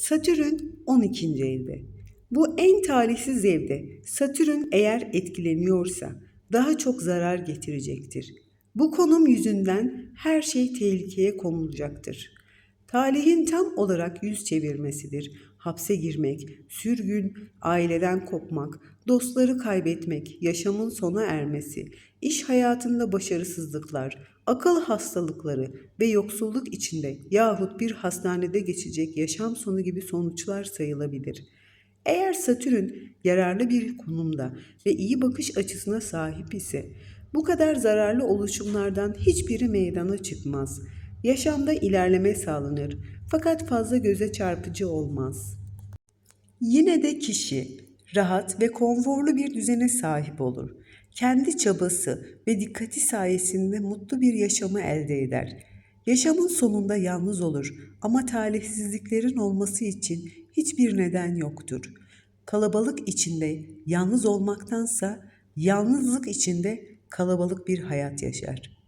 Satürn 12. evde. Bu en talihsiz evde Satürn eğer etkileniyorsa daha çok zarar getirecektir. Bu konum yüzünden her şey tehlikeye konulacaktır. Talihin tam olarak yüz çevirmesidir. Hapse girmek, sürgün, aileden kopmak, dostları kaybetmek, yaşamın sona ermesi, iş hayatında başarısızlıklar, akıl hastalıkları ve yoksulluk içinde yahut bir hastanede geçecek yaşam sonu gibi sonuçlar sayılabilir. Eğer Satürn yararlı bir konumda ve iyi bakış açısına sahip ise bu kadar zararlı oluşumlardan hiçbiri meydana çıkmaz. Yaşamda ilerleme sağlanır fakat fazla göze çarpıcı olmaz. Yine de kişi rahat ve konforlu bir düzene sahip olur. Kendi çabası ve dikkati sayesinde mutlu bir yaşamı elde eder. Yaşamın sonunda yalnız olur ama talihsizliklerin olması için hiçbir neden yoktur. Kalabalık içinde yalnız olmaktansa yalnızlık içinde kalabalık bir hayat yaşar.